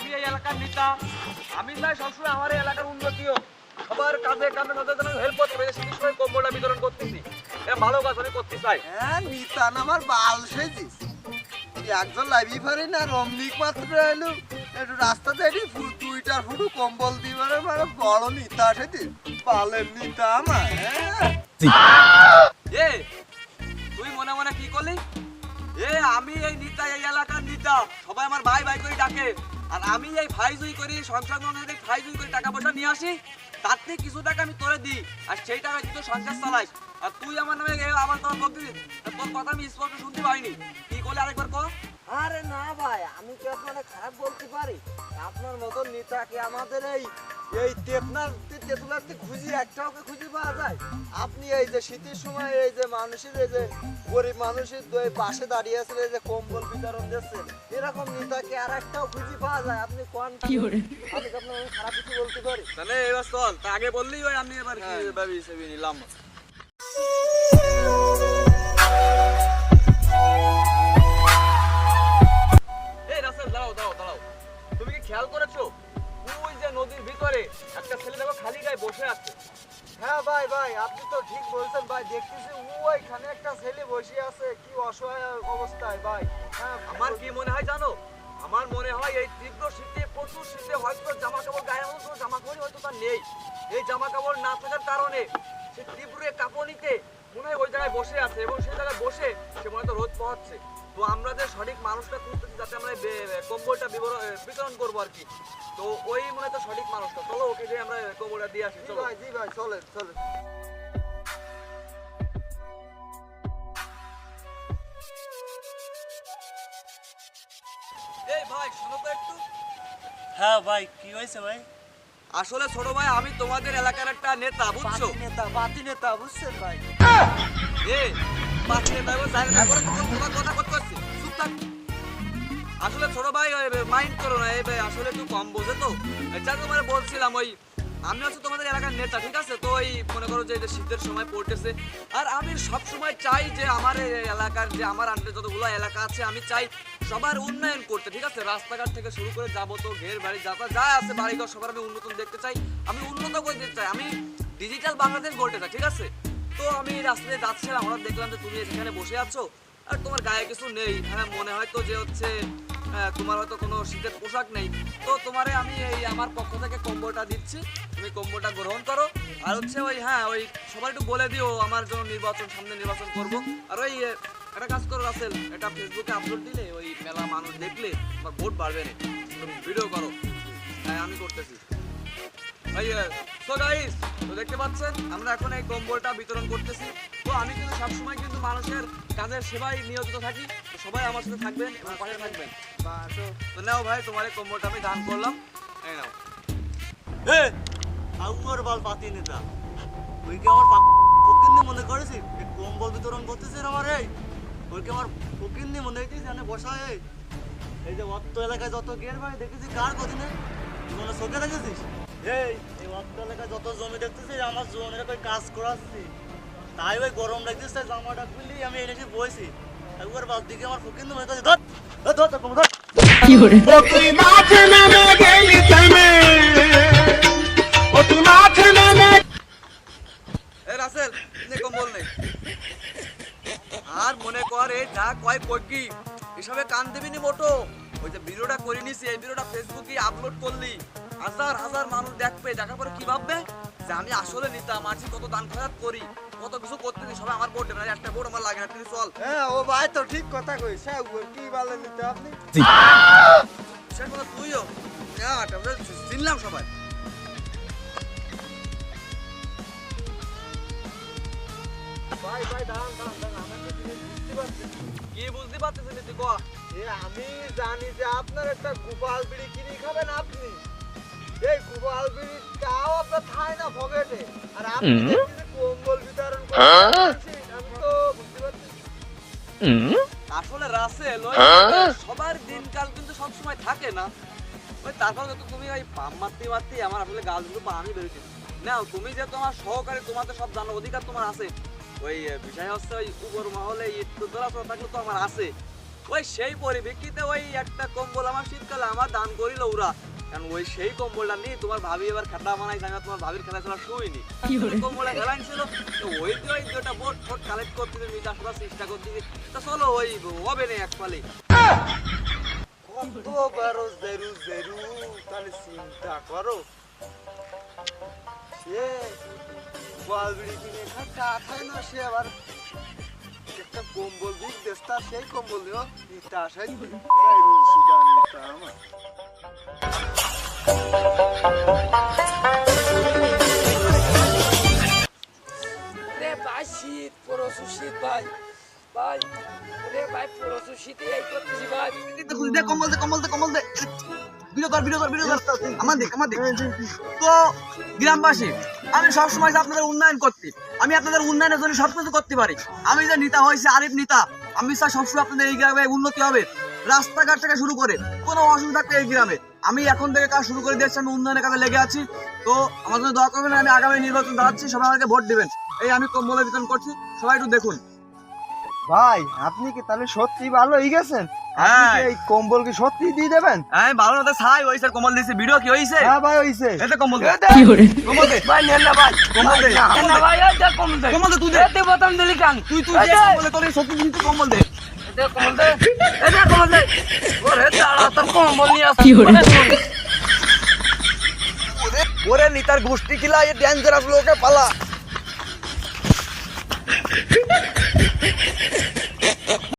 আমি এই এলাকার নেতা আমি চাই সবসময় আমার এই এলাকার উন্নতি হোক সবার কাজে কামে কাজে যেন হেল্প করতে পারি সেই সময় কম্বলটা বিতরণ করতেছি। এটা ভালো কাজ আমি করতে চাই। হ্যাঁ নিতান আমার বাল সেজিস একজন লাইবি পারি না রমনিক মাত্র এলো। একটু রাস্তাতে এটি টুইটার ফুটু কম্বল দিবারে মানে বড় নিতা সেটি পালের নিতা আমার হ্যাঁ? এ তুই মনে মনে কি করলি? এ আমি এই নেতা এই এলাকার নেতা। সবাই আমার ভাই ভাই করে ডাকে। আর আমি এই ভাই জুই করি সংসার মনে ভাই জুই করে টাকা পয়সা নিয়ে আসি। তার থেকে কিছু টাকা আমি তোরে দিই, আর সেই টাকা কিন্তু সংসার চালাই আর তুই আমার নামে আমার তোর বলতে তোর কথা আমি স্পষ্ট শুনতে পাইনি। কি করলে আরেকবার কর আরে না ভাই আমি কি আপনাকে খারাপ বলতে পারি? আপনার মতো নেতাকে আমাদের এই এই তেতনার তেতুলাতে খুঁজি একটা ওকে খুঁজে পাওয়া যায়? আপনি এই যে শীতের সময় এই যে মানুষের এই যে গরিব মানুষের দই পাশে দাঁড়িয়ে আছে এই যে কম্বল বিতরণ দিচ্ছেন এরকম নেতাকে আর একটাও খুঁজে পাওয়া যায়? আপনি কোন আমি কি আপনার খারাপ কিছু বলতে পারি? তাহলে এবার চল তা আগে বললেই ভাই আমি এবার কি ভাবি হিসেবে নিলাম। আছে কি অসহায় অবস্থায় ভাই? হ্যাঁ আমার কি মনে হয় জানো? আমার মনে হয় এই তীব্র শীতে প্রচুর শীতে হয়তো জামা কাপড় গায়ে এমন কোনো জামা কাপড় হয়তো তার নেই। এই জামা কাপড় না থাকার কারণে সে তীব্র কাঁপনিতে মনে হয় ওই জায়গায় বসে আছে এবং সেই জায়গায় বসে সে মনে হয় তো রোদ পাচ্ছে তো আমরা যে সঠিক মানুষটা খুঁজতেছি যাতে আমরা কম্বলটা বিতরণ করব আর কি। তো ওই মনে তো সঠিক মানুষটা। চলো ওকে দিয়ে আমরা কম্বলটা দিয়ে আসি চলো। ভাই জি ভাই চলেন চলেন। এই ভাই শোনো তো একটু। হ্যাঁ ভাই কি হয়েছে ভাই? আসলে ছোট ভাই আমি তোমাদের এলাকার একটা নেতা বুঝছ? নেতা বাতি নেতা বুঝছেন ভাই? এ না করে তোমার কথা করতে পারছি চুপ থাক। আসলে ছোট ভাই মাইন্ড করো না এই ভাই আসলে একটু কম বোঝে তো। এটা তোমার বলছিলাম ওই আমি হচ্ছে তোমাদের এলাকার নেতা, ঠিক আছে? তো এই মনে করো যে শীতের সময় পড়তেছে, আর আমি সব সময় চাই যে আমার এলাকার যে আমার আন্ডারে যতগুলো এলাকা আছে, আমি চাই সবার উন্নয়ন করতে, ঠিক আছে? রাস্তাঘাট থেকে শুরু করে যাব তো ঘের বাড়ি যাতা যা আছে, বাড়িঘর সবার আমি উন্নত দেখতে চাই, আমি উন্নত করে দিতে চাই, আমি ডিজিটাল বাংলাদেশ গড়তে চাই, ঠিক আছে? তো আমি রাস্তায় যাচ্ছিলাম, হঠাৎ দেখলাম যে তুমি এখানে বসে আছো, আর তোমার গায়ে কিছু নেই হ্যাঁ মনে হয় তো যে হচ্ছে তোমার হয়তো কোনো শীতের পোশাক নেই। তো তোমারে আমি এই আমার পক্ষ থেকে কম্বোটা দিচ্ছি। তুমি কম্বোটা গ্রহণ করো। আর হচ্ছে ওই হ্যাঁ ওই সবাই একটু বলে দিও, আমার জন্য নির্বাচন, সামনে নির্বাচন করব। আর ওই একটা কাজ করো, রাসেল, এটা ফেসবুকে আপলোড দিলে ওই মেলা মানুষ দেখলে আমার ভোট বাড়বে না। ভিডিও করো। হ্যাঁ আমি করতেছি। ভাই সো গাইস তো দেখতে পাচ্ছেন, আমরা এখন এই কম্বলটা বিতরণ করতেছি। তো আমি কিন্তু সবসময় কিন্তু মানুষের কাজের সেবায় নিয়োজিত থাকি। সবাই আমার সাথে থাকবেন এবং পাশে থাকবেন। বা তো নাও ভাই তোমার কম্বলটা আমি দান করলাম এই নাও এ আউয়ার বাল পাতি নেতা তুই কি আমার ফকিন্নি মনে করেছিস এই কম্বল বিতরণ করতেছিস আমার এই ওই কি আমার ফকিন্নি মনে হইতিস জানে বসা এই এই যে অত্ত এলাকায় যত গের ভাই দেখেছি কার কদিনে জীবনে চোখে দেখেছিস এই এই অত্ত এলাকায় যত জমি দেখতেছিস আমার জমির কই কাজ করাচ্ছি তাই ওই গরম লাগতেছে জামাটা খুললি আমি এনেছি বইছি একবার বাদ দিকে আমার ফকিন্নি মনে করছে ধর আর মনে কর যা কয় কই এসবে কান দিবি নি মোটো। ওই যে ভিডিওটা করে নিছি এই ভিডিওটা ফেসবুকে আপলোড করলি। হাজার হাজার মানুষ দেখবে দেখার পরে কি ভাববে? যে আমি আসলে নিতাম মাঝে কত দান খয়াত করি কত কিছু করতে করতেছি সবাই আমার ভোট দেবে একটা ভোট আমার লাগে না তুই চল। হ্যাঁ ও ভাই তো ঠিক কথা কই ও কি বলেন নিতে আপনি? সেটা কথা তুইও? হ্যাঁ চিনলাম সবাই। ভাই ভাই দাঁড়ান দাঁড়ান দাঁড়ান আমি বুঝতে পারছি কি বুঝতে পারছিস তুই কয়া এ আমি জানি যে আপনার একটা গোপাল বিড়ি কিনে খাবেন আপনি। এই গোপাল বিড়ি তাও আপনার খায় না পকেটে আর আপনি কম্বল বিতরণ করছেন আমি তো বুঝতে পারছি আসলে রাসেল সবার দিনকাল কিন্তু সব সময় থাকে না। ওই তারপর তো তুমি ওই পাম মারতে মারতে আমার আসলে পানি বেরোচ্ছে না তুমি যে তোমার সহকারে তোমার তো সব জানার অধিকার তোমার আছে। ওই বিষয় হচ্ছে ওই উপর মহলে একটু দোলাচলা থাকলে তো আমার আছে। ওই সেই পরিপ্রেক্ষিতে ওই একটা কম্বল আমার শীতকালে আমার দান করিল ওরা। কারণ ওই সেই কম্বলটা নিয়ে তোমার ভাবি এবার খেলা বানাইছে আমি তোমার ভাবির খেলা খেলা শুইনি। কম্বলে খেলা ছিল ওই যে ওই বোট ফোট কালেক্ট করতে নিতে আসার চেষ্টা করতেছি তা চলো ওই হবে না এক পালে। কত বারো জেরু জেরু তাহলে চিন্তা করো। সে বালবিড়ি কিনে খায় না সে আবার। একটা কম্বল দিক দেশটা সেই কম্বল দিও নিতে আসাই সুদান নিতে আমার শীত প্রচুর শীত ভাই। ভাই রে ভাই প্রচুর শীতে এই করতেছি ভাই। দে কম্বল দে কম্বল দে কম্বল দে। ভিডিও কর ভিডিও কর ভিডিও কর। আমার দেখ আমার দেখ। তো গ্রামবাসী আমি সবসময় আপনাদের উন্নয়ন করতে আমি আপনাদের উন্নয়নের জন্য সব কিছু করতে পারি। আমি যে নেতা হয়েছে আরিফ নেতা আমি চাই সবসময় আপনাদের এই গ্রামে উন্নতি হবে। রাস্তাঘাট থেকে শুরু করে কোনো অসুবিধা থাকবে এই গ্রামে। আমি এখন থেকে কাজ শুরু করে দিয়েছি আমি উন্নয়নের কাজে লেগে আছি। তো আমার জন্য দোয়া করবেন আমি আগামী নির্বাচন দাঁড়াচ্ছি সবাই আমাকে ভোট দিবেন। এই আমি কম্বলের বিতরণ করছি সবাই একটু দেখুন। ভাই আপনি কি তাহলে সত্যি ভালো হয়ে গেছেন হ্যাঁ। এই কম্বল কি সত্যি দিয়ে দেবেন? আমি ভালো মতো ছাই হয়েছে কম্বল দিয়েছি ভিডিও কি হ্যাঁ ভাই হইছে। কম্বল দে। কম্বল দে। ভাই নেন না ভাই। কম্বল দে। নেন না ভাই এই দেখ দে। কম্বল দে তুই দে। এতে বোতাম দিলি কান। তুই কম্বলে তোর সত্যি জিনিস কম্বল দে। দে ওরে দাঁড়া তোর কমল নিয়ে আসি ওরে? নিতার গোষ্ঠী কিলা এই ডেঞ্জারাস লোকে পালা।